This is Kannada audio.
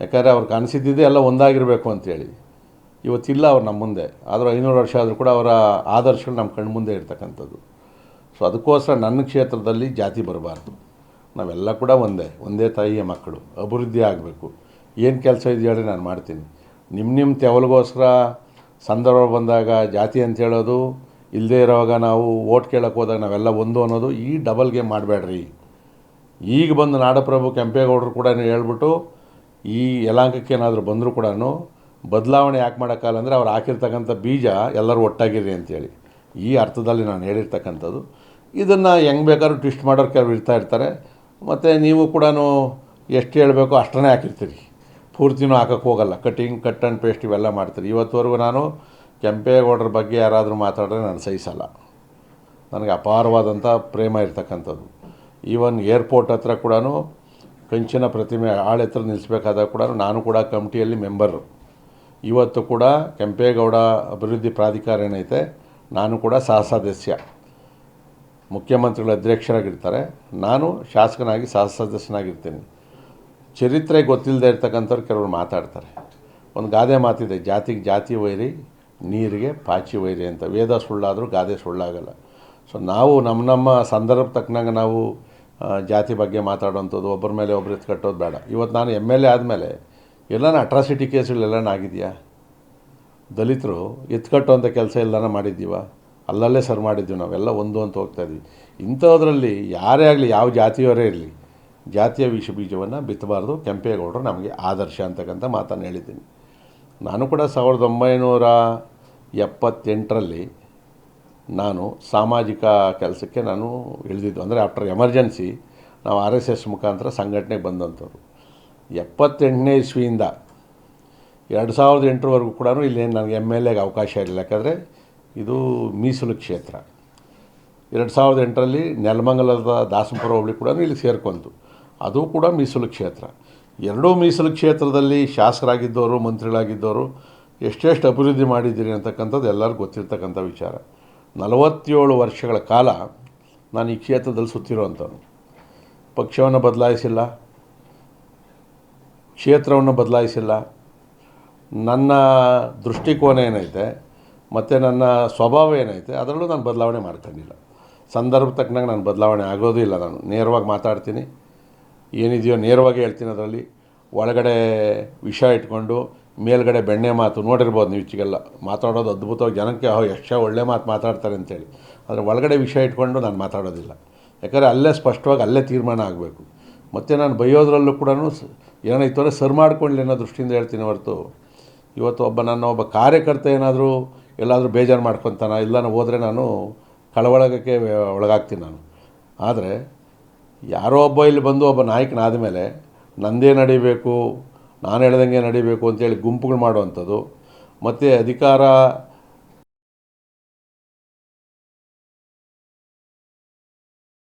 ಯಾಕಂದರೆ ಅವ್ರು ಅನಿಸಿದ್ದಿದೆ ಎಲ್ಲ ಒಂದಾಗಿರಬೇಕು ಅಂತೇಳಿ. ಇವತ್ತಿಲ್ಲ ಅವ್ರು ನಮ್ಮ ಮುಂದೆ. ಆದರೂ ಐನೂರು ವರ್ಷ ಆದರೂ ಕೂಡ ಅವರ ಆದರ್ಶಗಳು ನಮ್ಮ ಕಣ್ಣು ಮುಂದೆ ಇರ್ತಕ್ಕಂಥದ್ದು. ಸೊ ಅದಕ್ಕೋಸ್ಕರ ನನ್ನ ಕ್ಷೇತ್ರದಲ್ಲಿ ಜಾತಿ ಬರಬಾರ್ದು. ನಾವೆಲ್ಲ ಕೂಡ ಒಂದೇ ಒಂದೇ ತಾಯಿಯ ಮಕ್ಕಳು, ಅಭಿವೃದ್ಧಿ ಆಗಬೇಕು. ಏನು ಕೆಲಸ ಇದೆಯೋ ಹೇಳಿ ನಾನು ಮಾಡ್ತೀನಿ. ನಿಮ್ಮ ನಿಮ್ಮ ತೆವಲಿಗೋಸ್ಕರ ಸಂದರ್ಭ ಬಂದಾಗ ಜಾತಿ ಅಂತ ಹೇಳೋದು ಇಲ್ಲದೇ ಇರೋವಾಗ ನಾವು ಓಟ್ ಕೇಳೋಕ್ಕೆ ಹೋದಾಗ ನಾವೆಲ್ಲ ಒಂದು ಅನ್ನೋದು ಈ ಡಬಲ್ ಗೇಮ್ ಮಾಡಬೇಡ್ರಿ. ಈಗ ಬಂದು ನಾಡಪ್ರಭು ಕೆಂಪೇಗೌಡರು ಕೂಡ ಹೇಳ್ಬಿಟ್ಟು ಈ ಯಲಾಂಕಕ್ಕೆ ಏನಾದರೂ ಬಂದರೂ ಕೂಡ ಬದಲಾವಣೆ ಯಾಕೆ ಮಾಡೋಕ್ಕಲ್ಲ ಅಂದರೆ ಅವ್ರು ಹಾಕಿರ್ತಕ್ಕಂಥ ಬೀಜ ಎಲ್ಲರೂ ಒಟ್ಟಾಗಿರಿ ಅಂತೇಳಿ. ಈ ಅರ್ಥದಲ್ಲಿ ನಾನು ಹೇಳಿರ್ತಕ್ಕಂಥದ್ದು. ಇದನ್ನು ಹೆಂಗೆ ಬೇಕಾದ್ರೂ ಟ್ವಿಸ್ಟ್ ಮಾಡೋರು ಕೆಲವು ಇರ್ತಾ ಇರ್ತಾರೆ. ಮತ್ತು ನೀವು ಕೂಡ ಎಷ್ಟು ಹೇಳಬೇಕು ಅಷ್ಟನ್ನೇ ಹಾಕಿರ್ತೀರಿ. ಪೂರ್ತಿನೂ ಹಾಕಕ್ಕೆ ಹೋಗಲ್ಲ. ಕಟಿಂಗ್, ಕಟ್ ಆ್ಯಂಡ್ ಪೇಸ್ಟ್ ಇವೆಲ್ಲ ಮಾಡ್ತೀರಿ. ಇವತ್ತುವರೆಗೂ ನಾನು ಕೆಂಪೇಗೌಡರ ಬಗ್ಗೆ ಯಾರಾದರೂ ಮಾತಾಡಿದ್ರೆ ನಾನು ಸಹಿಸಲ್ಲ. ನನಗೆ ಅಪಾರವಾದಂಥ ಪ್ರೇಮ ಇರ್ತಕ್ಕಂಥದ್ದು. ಈವನ್ ಏರ್ಪೋರ್ಟ್ ಹತ್ರ ಕೂಡ ಕಂಚಿನ ಪ್ರತಿಮೆ ಆಳೆತ್ರ ನಿಲ್ಲಿಸಬೇಕಾದಾಗ ಕೂಡ ನಾನು ಕೂಡ ಕಮಿಟಿಯಲ್ಲಿ ಮೆಂಬರು ಇವತ್ತು ಕೂಡ ಕೆಂಪೇಗೌಡ ಅಭಿವೃದ್ಧಿ ಪ್ರಾಧಿಕಾರ ಏನೈತೆ ನಾನು ಕೂಡ ಸಹ ಸದಸ್ಯ ಮುಖ್ಯಮಂತ್ರಿಗಳ ಅಧ್ಯಕ್ಷರಾಗಿರ್ತಾರೆ. ನಾನು ಶಾಸಕನಾಗಿ ಸಹ ಸದಸ್ಯನಾಗಿರ್ತೀನಿ ಚರಿತ್ರೆ ಗೊತ್ತಿಲ್ಲದೆ ಇರ್ತಕ್ಕಂಥವ್ರು ಕೆಲವರು ಮಾತಾಡ್ತಾರೆ. ಒಂದು ಗಾದೆ ಮಾತಿದೆ, ಜಾತಿಗೆ ಜಾತಿ ವೈರಿ ನೀರಿಗೆ ಪಾಚಿ ವೈರಿ ಅಂತ. ವೇದ ಸುಳ್ಳಾದರೂ ಗಾದೆ ಸುಳ್ಳಾಗಲ್ಲ. ಸೊ ನಾವು ನಮ್ಮ ನಮ್ಮ ಸಂದರ್ಭ ತಕ್ಕನಾಗ ನಾವು ಜಾತಿ ಬಗ್ಗೆ ಮಾತಾಡುವಂಥದ್ದು, ಒಬ್ಬರ ಮೇಲೆ ಒಬ್ರು ಎತ್ಕಟ್ಟೋದು ಬೇಡ. ಇವತ್ತು ನಾನು ಎಂ ಎಲ್ ಎ ಆದಮೇಲೆ ಎಲ್ಲನ ಅಟ್ರಾಸಿಟಿ ಕೇಸ್ಗಳೆಲ್ಲನೂ ಆಗಿದೆಯಾ? ದಲಿತರು ಎತ್ಕಟ್ಟುವಂಥ ಕೆಲಸ ಎಲ್ಲನ ಮಾಡಿದ್ದೀವ? ಅಲ್ಲಲ್ಲೇ ಸರ್ ಮಾಡಿದ್ದೀವಿ ನಾವೆಲ್ಲ ಒಂದು ಅಂತ ಹೋಗ್ತಾ ಇದ್ವಿ. ಇಂಥದ್ರಲ್ಲಿ ಯಾರೇ ಆಗಲಿ, ಯಾವ ಜಾತಿಯವರೇ ಇರಲಿ, ಜಾತಿಯ ವಿಷ ಬೀಜವನ್ನು ಬಿತ್ತಬಾರ್ದು, ಕೆಂಪೇಗೌಡರು ನಮಗೆ ಆದರ್ಶ ಅಂತಕ್ಕಂಥ ಮಾತನ್ನು ಹೇಳಿದ್ದೀನಿ. ನಾನು ಕೂಡ ಸಾವಿರದ ಒಂಬೈನೂರ ಎಪ್ಪತ್ತೆಂಟರಲ್ಲಿ ನಾನು ಸಾಮಾಜಿಕ ಕೆಲಸಕ್ಕೆ ನಾನು ಇಳಿದಿದ್ದು. ಅಂದರೆ ಆಫ್ಟರ್ ಎಮರ್ಜೆನ್ಸಿ ನಾವು ಆರ್ ಎಸ್ ಎಸ್ ಮುಖಾಂತರ ಸಂಘಟನೆಗೆ ಬಂದಂಥವ್ರು. ಎಪ್ಪತ್ತೆಂಟನೇ ಇಸ್ವಿಯಿಂದ ಎರಡು ಸಾವಿರದ ಎಂಟರವರೆಗೂ ಕೂಡ ಇಲ್ಲಿ ನನಗೆ ಎಂ ಎಲ್ ಎಗೆ ಅವಕಾಶ ಇರಲಿಲ್ಲ. ಯಾಕಂದರೆ ಇದು ಮೀಸಲು ಕ್ಷೇತ್ರ. ಎರಡು ಸಾವಿರದ ಎಂಟರಲ್ಲಿ ನೆಲಮಂಗಲದ ದಾಸಪುರ ಹೋಬಳಿ ಕೂಡ ಇಲ್ಲಿ ಸೇರ್ಕೊಂತು ಅದು ಕೂಡ ಮೀಸಲು ಕ್ಷೇತ್ರ. ಎರಡೂ ಮೀಸಲು ಕ್ಷೇತ್ರದಲ್ಲಿ ಶಾಸಕರಾಗಿದ್ದವರು, ಮಂತ್ರಿಗಳಾಗಿದ್ದವರು ಎಷ್ಟೆಷ್ಟು ಅಭಿವೃದ್ಧಿ ಮಾಡಿದ್ದೀರಿ ಅಂತಕ್ಕಂಥದ್ದು ಎಲ್ಲರಿಗೂ ಗೊತ್ತಿರ್ತಕ್ಕಂಥ ವಿಚಾರ. ನಲವತ್ತೇಳು ವರ್ಷಗಳ ಕಾಲ ನಾನು ಈ ಕ್ಷೇತ್ರದಲ್ಲಿ ಸುತ್ತಿರುವಂಥವ್ನು. ಪಕ್ಷವನ್ನು ಬದಲಾಯಿಸಿಲ್ಲ. ಕ್ಷೇತ್ರವನ್ನು ಬದಲಾಯಿಸಿಲ್ಲ. ನನ್ನ ದೃಷ್ಟಿಕೋನ ಏನೈತೆ, ಮತ್ತು ನನ್ನ ಸ್ವಭಾವ ಏನೈತೆ, ಅದರಲ್ಲೂ ನಾನು ಬದಲಾವಣೆ ಮಾಡ್ಕೊಂಡಿಲ್ಲ ಸಂದರ್ಭ ತಕ್ಕನಾಗ ನಾನು ಬದಲಾವಣೆ ಆಗೋದೂ ಇಲ್ಲ ನಾನು. ನೇರವಾಗಿ ಮಾತಾಡ್ತೀನಿ. ಏನಿದೆಯೋ ನೇರವಾಗಿ ಹೇಳ್ತೀನಿ ಅದರಲ್ಲಿ. ಒಳಗಡೆ ವಿಷ ಇಟ್ಕೊಂಡು ಮೇಲ್ಗಡೆ ಬೆಣ್ಣೆ ಮಾತು ನೋಡಿರ್ಬೋದು ನೀವು ಈಚೆಗೆಲ್ಲ. ಮಾತಾಡೋದು ಅದ್ಭುತವಾಗಿ ಜನಕ್ಕೆ, ಅಹೋ ಎಷ್ಟು ಒಳ್ಳೆ ಮಾತು ಮಾತಾಡ್ತಾರೆ ಅಂತೇಳಿ. ಆದರೆ ಒಳಗಡೆ ವಿಷಯ ಇಟ್ಕೊಂಡು ನಾನು ಮಾತಾಡೋದಿಲ್ಲ. ಯಾಕಂದರೆ ಅಲ್ಲೇ ಸ್ಪಷ್ಟವಾಗಿ ಅಲ್ಲೇ ತೀರ್ಮಾನ ಆಗಬೇಕು. ಮತ್ತು ನಾನು ಬೈಯೋದ್ರಲ್ಲೂ ಕೂಡ ಏನಾಯಿತು ಅಂದರೆ ಸರ್ ಮಾಡ್ಕೊಳ್ಳಿ ಅನ್ನೋ ದೃಷ್ಟಿಯಿಂದ ಹೇಳ್ತೀನಿ ಹೊರತು, ಇವತ್ತು ಒಬ್ಬ ನನ್ನ ಒಬ್ಬ ಕಾರ್ಯಕರ್ತ ಏನಾದರೂ ಎಲ್ಲಾದರೂ ಬೇಜಾರು ಮಾಡ್ಕೊತಾನ, ಇಲ್ಲ ನಾನು ಹೋದರೆ ನಾನು ಕಳವಳಗಕ್ಕೆ ಒಳಗಾಗ್ತೀನಿ ನಾನು. ಆದರೆ ಯಾರೋ ಒಬ್ಬ ಇಲ್ಲಿ ಬಂದು ಒಬ್ಬ ನಾಯಕನಾದ ಮೇಲೆ ನಂದೇ ನಡಿಬೇಕು ನಾನು ಹೇಳ್ದಂಗೆ ನಡಿಬೇಕು ಅಂತೇಳಿ ಗುಂಪುಗಳು ಮಾಡುವಂಥದ್ದು. ಮತ್ತು ಅಧಿಕಾರ